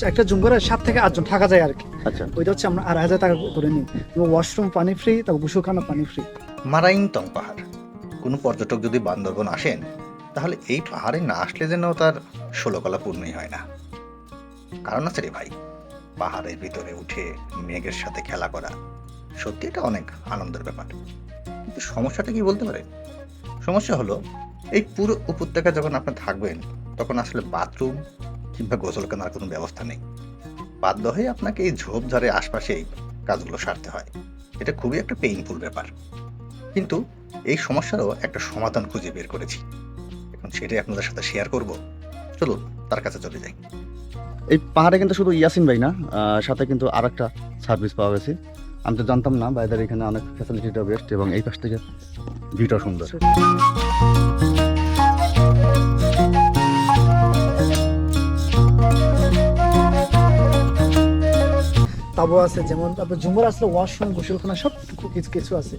একটা জুম করে সাত থেকে আটজন থাকা যায় আর কি। আচ্ছা। ওইটা হচ্ছে আমরা আড়াই হাজার টাকা করে নিই। ওয়াশরুম পানি ফ্রি তারপর গোসলখানা পানি ফ্রি মারাইংটং পাহাড়। কোনো পর্যটক যদি বান্দরবন আসেন তাহলে এই পাহাড়ে না আসলে যেন তার ষোলকলা পূর্ণই হয় না। কারণ আছে রে ভাই পাহাড়ের ভিতরে উঠে মেঘের সাথে খেলা করা সত্যি এটা অনেক আনন্দের ব্যাপার। কিন্তু সমস্যাটা কি বলতে পারেন? সমস্যা হলো এই পুরো উপত্যকা যখন আপনি থাকবেন তখন আসলে বাথরুম কিংবা গোসলখানার কোনো ব্যবস্থা নেই। বাধ্য হয়ে আপনাকে এই ঝোপঝাড়ের আশপাশেই কাজগুলো সারতে হয়। এটা খুবই একটা পেইনফুল ব্যাপার। কিন্তু এই সমস্যারও একটা সমাধান খুঁজে বের করেছি। এখন সেটাই আপনাদের সাথে শেয়ার করব। চলুন, তার কাছে চলে যাই। এই পাহাড়ে কিন্তু শুধু ইয়াসিন ভাই না সাথে কিন্তু আর একটা সার্ভিস পাওয়া গেছে। আমি তো জানতাম না বাইরের এখানে অনেক ফ্যাসিলিটিটা বেস্ট এবং এই পাশ থেকে ভিউটা সুন্দর। তাবু আছে যেমন তারপর জুমর আসলে ওয়াশরুম গোসলখানা সব কিছু কিছু আছে।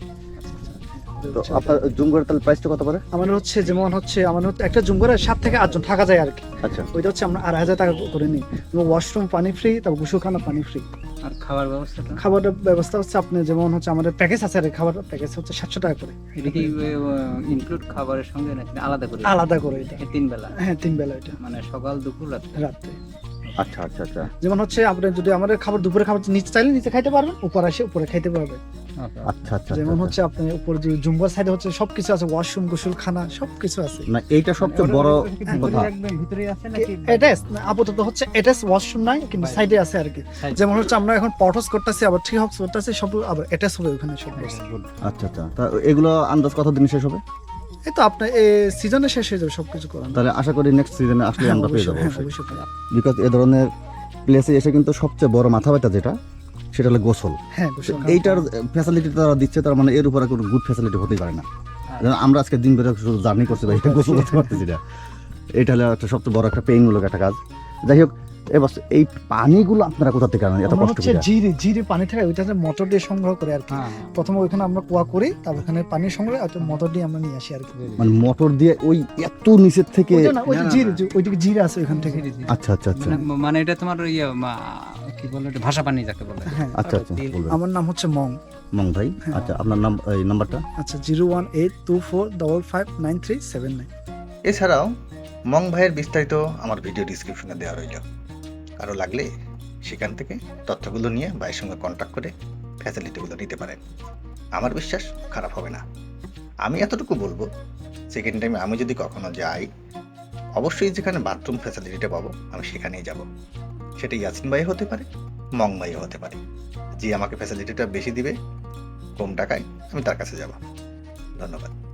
তো আপনার জুম তাহলে প্রাইসটা কত পড়ে? আমাদের হচ্ছে যেমন হচ্ছে আমাদের হচ্ছে একটা জুম করে সাত থেকে আটজন থাকা যায় আর কি। আচ্ছা। ওইটা হচ্ছে আমরা আড়াই হাজার টাকা করে নিই। এবং ওয়াশরুম পানি ফ্রি তারপর গোসলখানা পানি ফ্রি আর খাবার ব্যবস্থাটা খাবারের ব্যবস্থা হচ্ছে আপনি যেমন হচ্ছে আমাদের প্যাকেজ আছে আর খাবার প্যাকেজ হচ্ছে সাতশো টাকা করে। এটা কি ইনক্লুড খাবারের সঙ্গে নাকি আলাদা করে? আলাদা করে এটা। তিন বেলা হ্যাঁ তিন বেলা এটা। মানে সকাল দুপুর রাত রাত্রে। আচ্ছা আচ্ছা আচ্ছা। যেমন হচ্ছে আপনি যদি আমাদের খাবার দুপুরে খাবার নিচে চাইলে নিচে খাইতে পারবেন উপরে আসে উপরে খাইতে পারবে। আচ্ছা আচ্ছা যেমন আচ্ছা। হচ্ছে আপনি উপরে যে জুম্বার সাইডে হচ্ছে সবকিছু আছে ওয়াশরুম গোসলখানা সবকিছু আছে। না এইটা সবচেয়ে বড় কথা। ভিতরে আছে নাকি? অ্যাটাচ আপাতত হচ্ছে অ্যাটাচ ওয়াশরুম নাই কিন্তু সাইডে আছে আর কি যেমন হচ্ছে আমরা এখন পটস করতেছি আবার থ্রি হক্স করতেছি সব আবার অ্যাটাচ হবে ওখানে সব। আচ্ছা আচ্ছা। তা এগুলো আন্দাজ কত দিন শেষ হবে? এই তো আপনার এই সিজনে শেষ হয়ে যাবে করানো তাহলে আশা করি নেক্সট সিজনে আসলে হ্যাঁ, আমরা পেয়ে যাব হ্যাঁ, অবশ্যই। বিকজ এ ধরনের প্লেসে এসে কিন্তু সবচেয়ে বড় মাথা ব্যথা যেটা সেটা হলো গোসল। হ্যাঁ এইটার ফ্যাসিলিটি তারা দিচ্ছে তার মানে এর উপরে কোনো গুড ফ্যাসিলিটি হতেই পারে না। আমরা আজকে দিন বেরো শুধু জার্নি করছি ভাই গোসল করতে পারতেছি না। এটা হলো একটা সবচেয়ে বড় একটা পেইনমূলক একটা কাজ। যাই হোক এবার এই পানিগুলো আপনারা কোথা থেকে আনেন? এত কষ্ট করে জিরে জিরে পানি থাকে ওইটা হচ্ছে মোটর দিয়ে সংগ্রহ করে আর কি। হ্যাঁ। প্রথমে ওইখানে আমরা কুয়া করি তারপর ওখানে পানি সংগ্রহ আর মোটর দিয়ে আমরা নিয়ে আসি আর কি। মানে মোটর দিয়ে ওই এত নিচের থেকে না, জিরে ওইদিকে জিরে আছে ওইখান থেকে। আচ্ছা আচ্ছা আচ্ছা। মানে- মানে এটা তোমার ইয়ে মা- কি বলে এটা ভাষা পানি যাকে বলে। হ্যাঁ। আচ্ছা আচ্ছা আমার নাম হচ্ছে মং। মং ভাই হ্যাঁ। আচ্ছা আপনার নাম এই নাম্বারটা? আচ্ছা zero one eight two four double five nine three seven nine. এছাড়াও মং ভাইয়ের বিস্তারিত আমার ভিডিও ডিসক্রিপশনে দেওয়া রইল। কারও লাগলে সেখান থেকে তথ্যগুলো নিয়ে ভাইয়ের সঙ্গে কন্ট্যাক্ট করে ফ্যাসিলিটিগুলো নিতে পারেন। আমার বিশ্বাস খারাপ হবে না। আমি এতটুকু বলব সেকেন্ড টাইমে আমি যদি কখনো যাই, অবশ্যই যেখানে বাথরুম ফ্যাসিলিটিটা পাবো, আমি সেখানেই যাব। সেটা ইয়াসিন ভাই হতে পারে, মং ভাই হতে পারে। যে আমাকে ফ্যাসিলিটিটা বেশি দিবে, কম টাকায় আমি তার কাছে যাব। ধন্যবাদ।